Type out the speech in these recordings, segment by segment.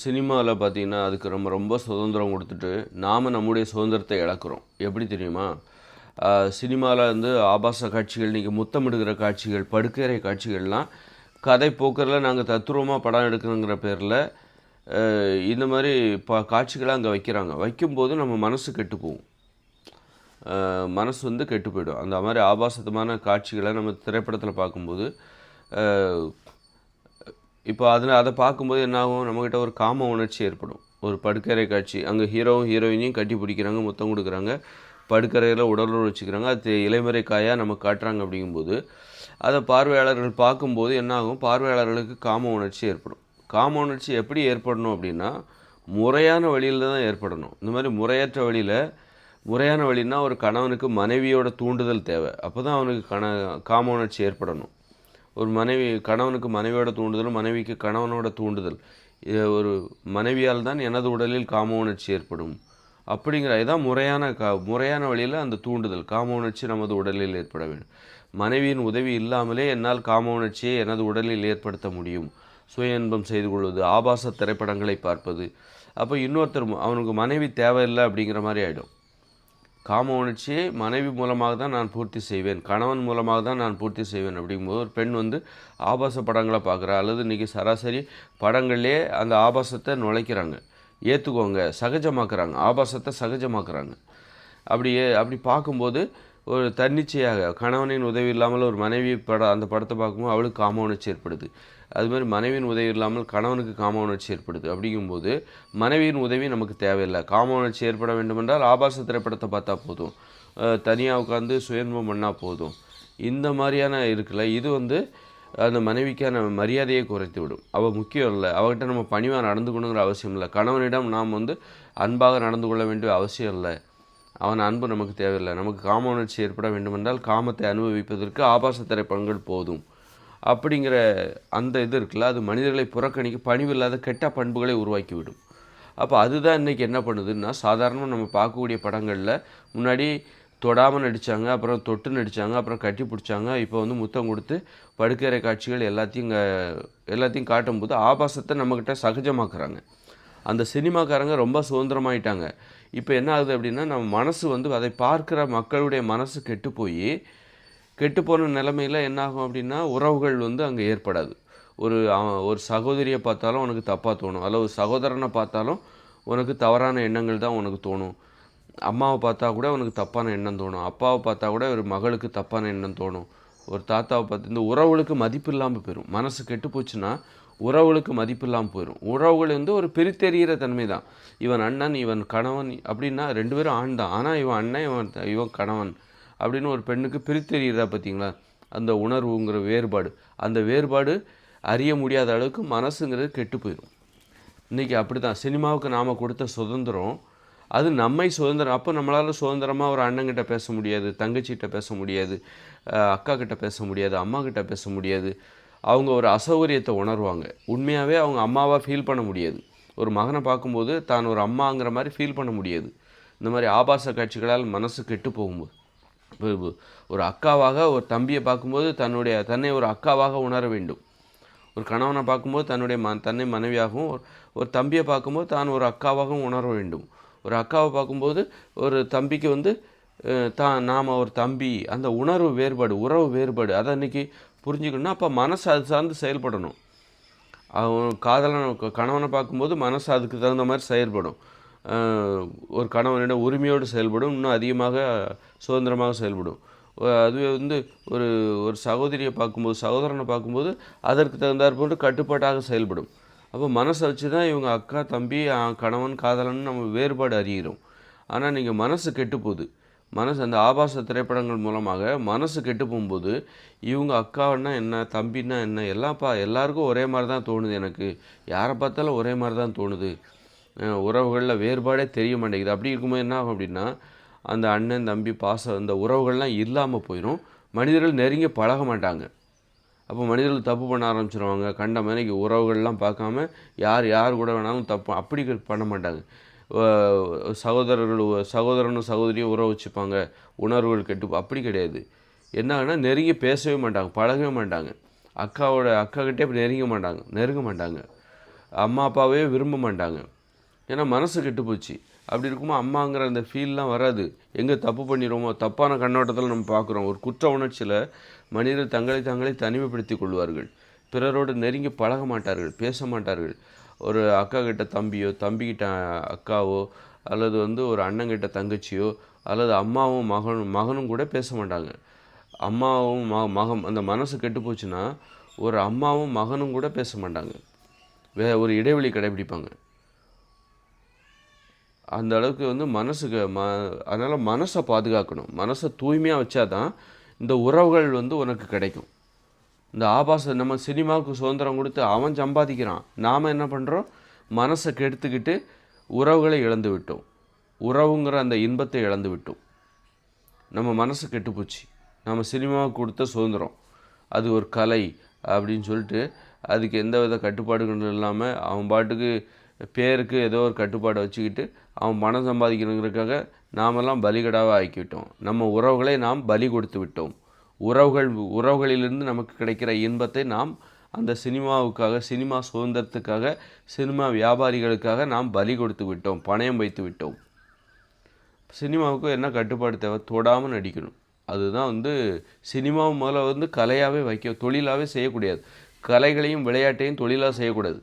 சினிமாவில் பார்த்தீங்கன்னா அதுக்கு ரொம்ப ரொம்ப சுதந்திரம் கொடுத்துட்டு நாம் நம்முடைய சுதந்திரத்தை இழக்கிறோம். எப்படி தெரியுமா? சினிமாவில் வந்து ஆபாச காட்சிகள் நீங்கள் முத்தமிடுகிற காட்சிகள் படுக்கறை காட்சிகள்லாம் கதை போக்கரில் நாங்கள் தத்துரூபமாக படம் எடுக்கணுங்கிற பேரில் இந்த மாதிரி ப காட்சிகளாக அங்கே வைக்கிறாங்க. வைக்கும்போது நம்ம மனசு கெட்டு போகும் மனசு வந்து கெட்டு போயிடும். அந்த மாதிரி ஆபாசத்தமான காட்சிகளை நம்ம திரைப்படத்தில் பார்க்கும்போது இப்போ அதில் அதை பார்க்கும்போது என்னாகும்? நம்மக்கிட்ட ஒரு காம உணர்ச்சி ஏற்படும். ஒரு படுக்கறை காட்சி. அங்கே ஹீரோவும் ஹீரோயினையும் கட்டி பிடிக்கிறாங்க முத்தம் கொடுக்குறாங்க. படுக்கறையில் உடலுறவு வச்சுக்கிறாங்க. அது இலைமறை காயாக நம்ம காட்டுறாங்க அப்படிங்கும்போது அதை பார்வையாளர்கள் பார்க்கும்போது என்னாகும்? பார்வையாளர்களுக்கு காம உணர்ச்சி ஏற்படும். காம உணர்ச்சி எப்படி ஏற்படணும் அப்படின்னா முறையான வழியில் தான் ஏற்படணும். இந்த மாதிரி முறையற்ற வழியில் முறையான வழின்னா ஒரு கணவனுக்கு மனைவியோட தூண்டுதல் தேவை. அப்போ தான் அவனுக்கு கண காம உணர்ச்சி ஏற்படணும். ஒரு மனைவி கணவனுக்கு மனைவியோட தூண்டுதல் மனைவிக்கு கணவனோட தூண்டுதல். இது ஒரு மனைவியால் தான் எனது உடலில் காம உணர்ச்சி ஏற்படும். அப்படிங்கிற இதான் முறையான கா முறையான வழியில் அந்த தூண்டுதல். காம உணர்ச்சி நமது உடலில் ஏற்பட வேண்டும். மனைவியின் உதவி இல்லாமலே என்னால் காம உணர்ச்சியை எனது உடலில் ஏற்படுத்த முடியும். சுய இன்பம் செய்து கொள்வது ஆபாச திரைப்படங்களை பார்ப்பது. அப்போ இன்னொருத்தர் அவனுக்கு மனைவி தேவையில்லை அப்படிங்கிற மாதிரி ஆகிடும் காம உணர்ச்சியை மனைவி மூலமாக தான் நான் பூர்த்தி செய்வேன் கணவன் மூலமாக தான் நான் பூர்த்தி செய்வேன் அப்படிங்கும்போது ஒரு பெண் வந்து ஆபாச படங்களை பார்க்குறா அல்லது இன்றைக்கி சராசரி படங்கள்லேயே அந்த ஆபாசத்தை நுழைக்கிறாங்க ஏற்றுக்கோங்க சகஜமாக்குறாங்க ஆபாசத்தை சகஜமாக்குறாங்க. அப்படியே அப்படி பார்க்கும்போது ஒரு தன்னிச்சையாக கணவனின் உதவி இல்லாமல் ஒரு மனைவி படம் அந்த படத்தை பார்க்கும்போது அவளுக்கு காம உணர்ச்சி ஏற்படுது. அது மாதிரி மனைவியின் உதவி இல்லாமல் கணவனுக்கு காம உணர்ச்சி ஏற்படுது. அப்படிங்கும்போது மனைவியின் உதவி நமக்கு தேவையில்லை. காம உணர்ச்சி ஏற்பட வேண்டுமென்றால் ஆபாச திரைப்படத்தை பார்த்தா போதும். தனியாக உட்காந்து சுயன்பம் பண்ணால் போதும். இந்த மாதிரியான இருக்குல்ல இது வந்து அந்த மனைவிக்கான மரியாதையை குறைத்து விடும். அவள் முக்கியம் இல்லை. அவகிட்ட நம்ம பணிவாக நடந்துக்கணுங்கிற அவசியம் இல்லை. கணவனிடம் நாம் வந்து அன்பாக நடந்து கொள்ள வேண்டிய அவசியம் இல்லை. அவன் அன்பு நமக்கு தேவையில்லை. நமக்கு காம உணர்ச்சி ஏற்பட வேண்டுமென்றால் காமத்தை அனுபவிப்பதற்கு ஆபாச திரைப்படங்கள் போதும். அப்படிங்கிற அந்த இது இருக்குல்ல அது மனிதர்களை புறக்கணிக்க பணிவில்லாத கெட்ட பண்புகளை உருவாக்கிவிடும். அப்போ அதுதான் இன்றைக்கி என்ன பண்ணுதுன்னா சாதாரணமாக நம்ம பார்க்கக்கூடிய படங்களில் முன்னாடி தொடாமல் நடித்தாங்க அப்புறம் தொட்டு நடித்தாங்க அப்புறம் கட்டி பிடிச்சாங்க இப்போ வந்து முத்தம் கொடுத்து படுக்கிற காட்சிகள் எல்லாத்தையும் எல்லாத்தையும் காட்டும்போது ஆபாசத்தை நம்மக்கிட்ட சகஜமாக்குறாங்க. அந்த சினிமாக்காரங்க ரொம்ப சுதந்திரமாயிட்டாங்க. இப்போ என்ன ஆகுது அப்படின்னா நம்ம மனசு வந்து அதை பார்க்குற மக்களுடைய மனசு கெட்டு போய் கெட்டுப்போன நிலமையில நிலமையில் என்னாகும் அப்படின்னா உறவுகள் வந்து அங்கே ஏற்படாது. ஒரு ஒரு சகோதரியை பார்த்தாலும் உனக்கு தப்பாக தோணும். அல்ல ஒரு சகோதரனை பார்த்தாலும் உனக்கு தவறான எண்ணங்கள் தான் உனக்கு தோணும். அம்மாவை பார்த்தா கூட உனக்கு தப்பான எண்ணம் தோணும். அப்பாவை பார்த்தா கூட ஒரு மகளுக்கு தப்பான எண்ணம் தோணும். ஒரு தாத்தாவை பார்த்து இந்த உறவுகளுக்கு மதிப்பு இல்லாமல் போயிடும் மனசு கெட்டு போச்சுன்னா உறவுகளுக்கு மதிப்பு இல்லாமல் போயிடும் உறவுகள் வந்து ஒரு பிரித்தெறிகிற தன்மை தான் இவன் அண்ணன் இவன் கணவன் அப்படின்னா ரெண்டு பேரும் ஆண் தான். ஆனால் இவன் அண்ணன் இவன் இவன் கணவன் அப்படின்னு ஒரு பெண்ணுக்கு பிரித்தெறிகிறதா பார்த்தீங்களா அந்த உணர்வுங்கிற வேறுபாடு. அந்த வேறுபாடு அறிய முடியாத அளவுக்கு மனசுங்கிறது கெட்டு போயிடும் இன்றைக்கி அப்படி தான் சினிமாவுக்கு நாம் கொடுத்த சுதந்திரம் அது நம்மை சுதந்திரம். அப்போ நம்மளால் சுதந்திரமாக ஒரு அண்ணங்கிட்ட பேச முடியாது தங்கச்சிகிட்ட பேச முடியாது அக்கா கிட்ட பேச முடியாது அம்மா கிட்ட பேச முடியாது. அவங்க ஒரு அசௌகரியத்தை உணர்வாங்க. உண்மையாகவே அவங்க அம்மாவாக ஃபீல் பண்ண முடியாது. ஒரு மகனை பார்க்கும்போது தான் ஒரு அம்மாங்கிற மாதிரி ஃபீல் பண்ண முடியாது. இந்த மாதிரி ஆபாச காட்சிகளால் மனசு கெட்டு போகும்போது. இப்போ ஒரு அக்காவாக ஒரு தம்பியை பார்க்கும்போது தன்னுடைய தன்னை ஒரு அக்காவாக உணர வேண்டும். ஒரு கணவனை பார்க்கும்போது தன்னுடைய ம தன்னை மனைவியாகவும் ஒரு தம்பியை பார்க்கும்போது தான் ஒரு அக்காவாகவும் உணர வேண்டும். ஒரு அக்காவை பார்க்கும்போது ஒரு தம்பிக்கு வந்து தான் நாம் ஒரு தம்பி அந்த உணர்வு வேறுபாடு உறவு வேறுபாடு அதை இன்றைக்கி புரிஞ்சுக்கணும்னா அப்போ மனசு அது சார்ந்து செயல்படணும். அவன் காதலனை கணவனை பார்க்கும்போது மனசு அதுக்கு தகுந்த மாதிரி செயல்படும். ஒரு கணவனிடம் உரிமையோடு செயல்படும் இன்னும் அதிகமாக சுதந்திரமாக செயல்படும். அதுவே வந்து ஒரு ஒரு சகோதரியை பார்க்கும்போது சகோதரனை பார்க்கும்போது அதற்கு தகுந்தாற் போன்று கட்டுப்பாட்டாக செயல்படும். அப்போ மனசை வச்சு தான் இவங்க அக்கா தம்பி கணவன் காதலன் நம்ம வேறுபாடு அறிகிறோம். ஆனால் நீங்கள் மனசு கெட்டு போகுது. மனசு அந்த ஆபாச திரைப்படங்கள் மூலமாக மனசு கெட்டு போகும்போது இவங்க அக்கான்னா என்ன தம்பின்னா என்ன எல்லாம் பா எல்லாருக்கும் ஒரே மாதிரி தான் தோணுது எனக்கு. யாரை பார்த்தாலும் ஒரே மாதிரி தான் தோணுது உறவுகளில் வேறுபாடே தெரிய மாட்டேங்குது. அப்படி இருக்கும்போது என்ன ஆகும் அப்படின்னா அந்த அண்ணன் தம்பி பாசம் அந்த உறவுகள்லாம் இல்லாமல் போயிடும் மனிதர்கள் நெருங்கி பழக மாட்டாங்க. அப்போ மனிதர்கள் தப்பு பண்ண ஆரம்பிச்சிருவாங்க. கண்ட மாதிரி உறவுகள்லாம் பார்க்காம யார் யார் கூட வேணாலும் தப்பு அப்படி பண்ண மாட்டாங்க. சகோதரர்கள் சகோதரனும் சகோதரியும் உறவு வச்சுப்பாங்க. உணர்வுகள் கெட்டு அப்படி கிடையாது. என்ன நெருங்கி பேசவே மாட்டாங்க பழகவே மாட்டாங்க. அக்காவோட அக்காக்கிட்டே இப்போ நெருங்க மாட்டாங்க நெருங்க மாட்டாங்க. அம்மா அப்பாவே விரும்ப மாட்டாங்க. ஏன்னா மனசு கெட்டு போச்சு. அப்படி இருக்கும்போது அம்மாங்கிற அந்த ஃபீல்லாம் வராது. எங்கே தப்பு பண்ணிடுவோமோ தப்பான கண்ணோட்டத்தில் நம்ம பார்க்குறோம் ஒரு குற்ற உணர்ச்சியில் மனிதர் தங்களை தங்களை தனிமைப்படுத்தி கொள்வார்கள். பிறரோடு நெருங்கி பழக மாட்டார்கள் பேச மாட்டார்கள். ஒரு அக்கா கிட்ட தம்பியோ தம்பிக்கிட்ட அக்காவோ அல்லது வந்து ஒரு அண்ணங்கிட்ட தங்கச்சியோ அல்லது அம்மாவும் மகனும் மகனும் கூட பேச மாட்டாங்க. அம்மாவும் ம மகம் அந்த மனசு கெட்டு போச்சுன்னா ஒரு அம்மாவும் மகனும் கூட பேச மாட்டாங்க. வே ஒரு இடைவெளி கடைபிடிப்பாங்க. அந்த அளவுக்கு வந்து மனசுக்கு ம அதனால் மனசை பாதுகாக்கணும். மனசை தூய்மையாக வச்சா தான் இந்த உறவுகள் வந்து உனக்கு கிடைக்கும். இந்த ஆபாச நம்ம சினிமாவுக்கு சுதந்திரம் கொடுத்து அவன் சம்பாதிக்கிறான். நாம் என்ன பண்ணுறோம் மனசை கெடுத்துக்கிட்டு உறவுகளை இழந்து விட்டோம். உறவுங்கிற அந்த இன்பத்தை இழந்து விட்டோம். நம்ம மனசு கெட்டுப்போச்சு நம்ம சினிமாவுக்கு கொடுத்த சுதந்திரம். அது ஒரு கலை அப்படின்னு சொல்லிட்டு அதுக்கு எந்த வித கட்டுப்பாடுகளும் இல்லாமல் அவன் பாட்டுக்கு பேருக்கு ஏதோ ஒரு கட்டுப்பாடை வச்சுக்கிட்டு அவன் பணம் சம்பாதிக்கணுங்கிறதுக்காக நாமெல்லாம் பலிகடாவாக ஆக்கிவிட்டோம். நம்ம உறவுகளை நாம் பலி கொடுத்து விட்டோம். உறவுகள் உறவுகளிலிருந்து நமக்கு கிடைக்கிற இன்பத்தை நாம் அந்த சினிமாவுக்காக சினிமா சுதந்திரத்துக்காக சினிமா வியாபாரிகளுக்காக நாம் பலி கொடுத்து விட்டோம் பணயம் வைத்து விட்டோம். சினிமாவுக்கு என்ன கட்டுப்பாடு தேவை? தொடாமல் நடிக்கணும். அதுதான் வந்து சினிமாவை முதல்ல வந்து கலையாகவே வைக்க தொழிலாகவே செய்யக்கூடாது. கலைகளையும் விளையாட்டையும் தொழிலாக செய்யக்கூடாது.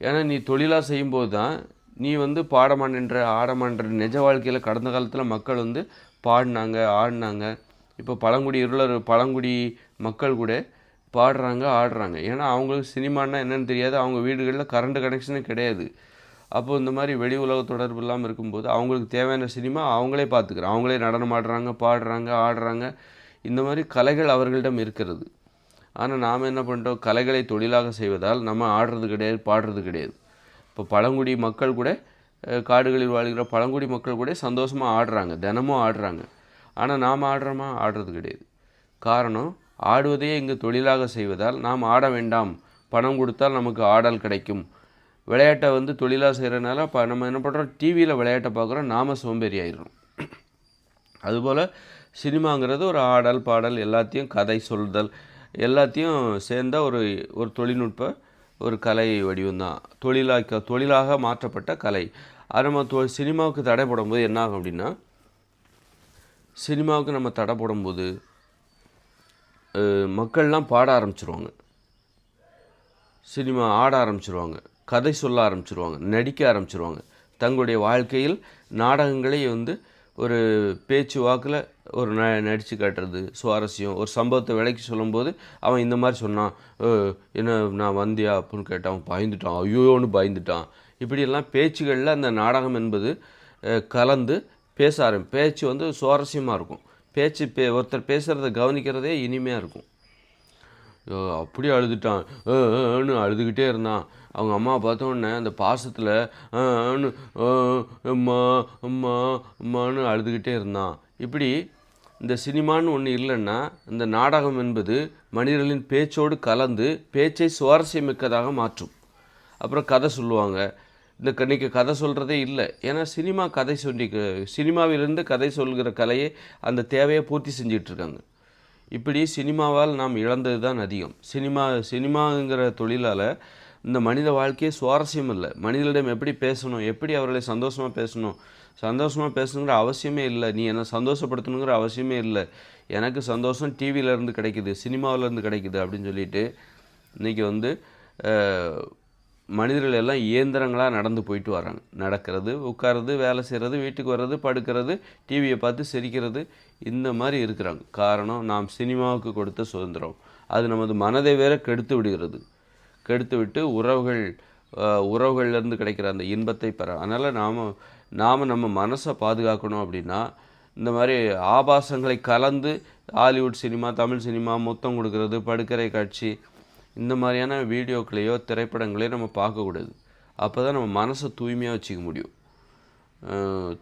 ஏன்னா நீ தொழிலாக செய்யும்போது தான் நீ வந்து பாடமான்ற ஆடமான்ற நிஜ வாழ்க்கையில் கடந்த காலத்தில் மக்கள் வந்து பாடினாங்க ஆடினாங்க. இப்போ பழங்குடி இருளர் பழங்குடி மக்கள் கூட பாடுறாங்க ஆடுறாங்க. ஏன்னா அவங்களுக்கு சினிமான்னா என்னென்னு தெரியாது. அவங்க வீடுகளில் கரண்ட் கனெக்ஷனே கிடையாது. அப்போ இந்த மாதிரி வெளி உலக தொடர்பு இல்லாமல் இருக்கும்போது அவங்களுக்கு தேவையான சினிமா அவங்களே பார்த்துக்கிறாங்க அவங்களே நடனம் ஆடுறாங்க பாடுறாங்க ஆடுறாங்க. இந்த மாதிரி கலைகள் அவர்களிடம் இருக்கிறது. ஆனால் நாம் என்ன பண்ணுறோம் கலைகளை தொழிலாக செய்வதால் நம்ம ஆடுறது கிடையாது பாடுறது கிடையாது. இப்போ பழங்குடி மக்கள் கூட காடுகளில் வாழ்கிற பழங்குடி மக்கள் கூட சந்தோஷமாக ஆடுறாங்க தினமும் ஆடுறாங்க. ஆனால் நாம் ஆடுறோமா? ஆடுறது கிடையாது. காரணம் ஆடுவதையே இங்கு தொழிலாக செய்வதால் நாம் ஆட வேண்டாம். பணம் கொடுத்தால் நமக்கு ஆடல் கிடைக்கும். விளையாட்டை வந்து தொழிலாக செய்கிறனால இப்போ நம்ம என்ன பண்ணுறோம் டிவியில் விளையாட்டை பார்க்குறோம். நாம சோம்பேறி ஆயிடுறோம் அதுபோல் சினிமாங்கிறது ஒரு ஆடல் பாடல் எல்லாத்தையும் கதை சொல்தல் எல்லாத்தையும் சேர்ந்த ஒரு ஒரு தொழில்நுட்ப ஒரு கலை வடிவம்தான். தொழிலாக்க தொழிலாக மாற்றப்பட்ட கலை. அது நம்ம தொ சினிமாவுக்கு தடைப்படும் போது என்ன ஆகும் அப்படின்னா சினிமாவுக்கு நம்ம தடை போடும்போது மக்கள்லாம் பாட ஆரம்பிச்சிருவாங்க. சினிமா ஆட ஆரம்பிச்சிருவாங்க. கதை சொல்ல ஆரம்பிச்சிருவாங்க. நடிக்க ஆரம்பிச்சிருவாங்க. தங்களுடைய வாழ்க்கையில் நாடகங்களை வந்து ஒரு பேச்சு வாக்கில் ஒரு ந நடித்து காட்டுறது சுவாரஸ்யம் ஒரு சம்பவத்தை விலைக்கு சொல்லும்போது அவன் இந்த மாதிரி சொன்னான். என்ன நான் வந்தியா? அப்படின்னு கேட்டான் அவன் பயந்துட்டான். ஐயோன்னு பயந்துட்டான். இப்படியெல்லாம் பேச்சுகளில் அந்த நாடகம் என்பது கலந்து பேச ஆரம்பி பேச்சு வந்து சுவாரஸ்யமாக இருக்கும். பேச்சு பே ஒருத்தர் பேசுகிறத கவனிக்கிறதே இனிமையாக இருக்கும். அப்படி அழுதுட்டான். அழுதுகிட்டே இருந்தான். அவங்க அம்மா பார்த்த உடனே அந்த பாசத்தில் அம்மா அம்மா அம்மான்னு அழுதுகிட்டே இருந்தான். இப்படி இந்த சினிமான்னு ஒன்று இல்லைன்னா இந்த நாடகம் என்பது மனிதர்களின் பேச்சோடு கலந்து பேச்சை சுவாரஸ்யமிக்கதாக மாற்றும். அப்புறம் கதை சொல்லுவாங்க. இந்த கன்னைக்கு கதை சொல்கிறதே இல்லை. ஏன்னா சினிமா கதை சொல்லி சினிமாவிலிருந்து கதை சொல்கிற கலையை அந்த தேவையை பூர்த்தி செஞ்சிகிட்ருக்காங்க இப்படி சினிமாவால் நாம் இழந்தது தான் அதிகம். சினிமா சினிமாங்கிற தொழிலால் இந்த மனித வாழ்க்கையே சுவாரஸ்யம் இல்லை. மனிதர்களிடம் எப்படி பேசணும் எப்படி அவர்களை சந்தோஷமாக பேசணும் சந்தோஷமாக பேசணுங்கிற அவசியமே இல்லை. நீ என்னை சந்தோஷப்படுத்தணுங்கிற அவசியமே இல்லை. எனக்கு சந்தோஷம் டிவியில இருந்து கிடைக்குது சினிமாவிலேருந்து கிடைக்குது அப்படின்னு சொல்லிட்டு இன்றைக்கி வந்து மனிதர்கள் எல்லாம் இயந்திரங்களாக நடந்து போயிட்டு வராங்க. நடக்கிறது உட்கார்றது வேலை செய்கிறது வீட்டுக்கு வர்றது படுக்கிறது டிவியை பார்த்து சிரிக்கிறது இந்த மாதிரி இருக்கிறாங்க. காரணம் நாம் சினிமாவுக்கு கொடுத்த சுதந்திரம். அது நமது மனதை வேற கெடுத்து விடுகிறது. கெடுத்து விட்டு உறவுகள் உறவுகள்லேருந்து கிடைக்கிற அந்த இன்பத்தை பெற அதனால் நாம் நாம் நம்ம மனசை பாதுகாக்கணும் அப்படின்னா இந்த மாதிரி ஆபாசங்களை கலந்து ஹாலிவுட் சினிமா தமிழ் சினிமா மொத்தம் கொடுக்கறது படுக்கரை காட்சி இந்த மாதிரியான வீடியோக்களையோ திரைப்படங்களையோ நம்ம பார்க்கக்கூடாது. அப்போ தான் நம்ம மனசை தூய்மையாக வச்சுக்க முடியும்.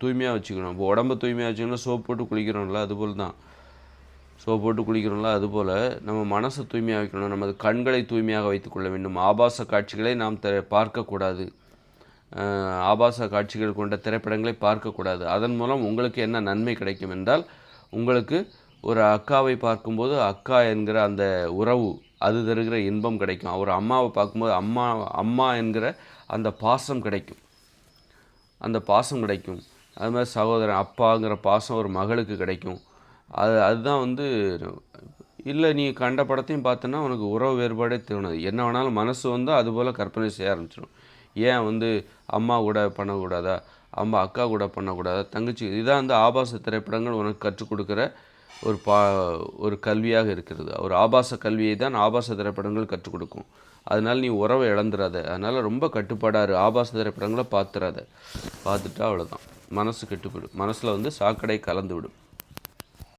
தூய்மையாக வச்சுக்கணும். இப்போ உடம்ப தூய்மையாக வச்சுக்கணும் சோப் போட்டு குளிக்கிறோம்ல அதுபோல் தான். சோப் போட்டு குளிக்கிறோம்ல அதுபோல் நம்ம மனசை தூய்மையாக வைக்கணும். நமது கண்களை தூய்மையாக வைத்துக்கொள்ள வேண்டும். ஆபாச காட்சிகளை நாம் த பார்க்கக்கூடாது. ஆபாச காட்சிகள் கொண்ட திரைப்படங்களை பார்க்கக்கூடாது. அதன் மூலம் உங்களுக்கு என்ன நன்மை கிடைக்கும் என்றால் உங்களுக்கு ஒரு அக்காவை பார்க்கும்போது அக்கா என்கிற அந்த உறவு அது தருகிற இன்பம் கிடைக்கும். அவர் அம்மாவை பார்க்கும்போது அம்மா அம்மா என்கிற அந்த பாசம் கிடைக்கும். அந்த பாசம் கிடைக்கும். அது மாதிரி சகோதரன் அப்பாங்கிற பாசம் ஒரு மகளுக்கு கிடைக்கும். அது அதுதான் வந்து இல்லை நீ கண்ட படத்தையும் பார்த்தோன்னா உனக்கு உறவு வேறுபாடே தோணுது. என்ன வேணாலும் மனசு வந்து அதுபோல் கற்பனை செய்ய ஆரம்பிச்சிடும். ஏன் வந்து அம்மா கூட பண்ணக்கூடாதா? அம்மா அக்கா கூட பண்ணக்கூடாதா? தங்கச்சி இதான் வந்து ஆபாச திரைப்படங்கள் உனக்கு கற்றுக் கொடுக்குற ஒரு பா ஒரு கல்வியாக இருக்கிறது. ஒரு ஆபாச கல்வியை தான் ஆபாச திரைப்படங்கள் கற்றுக் கொடுக்கும். அதனால் நீ உறவை இழந்துடாத அதனால் ரொம்ப கட்டுப்பாடாரு. ஆபாச திரைப்படங்களை பார்த்துறாத. பார்த்துட்டா அவ்வளோதான் மனசு கெட்டுப்படும் மனசில் வந்து சாக்கடை கலந்து விடும்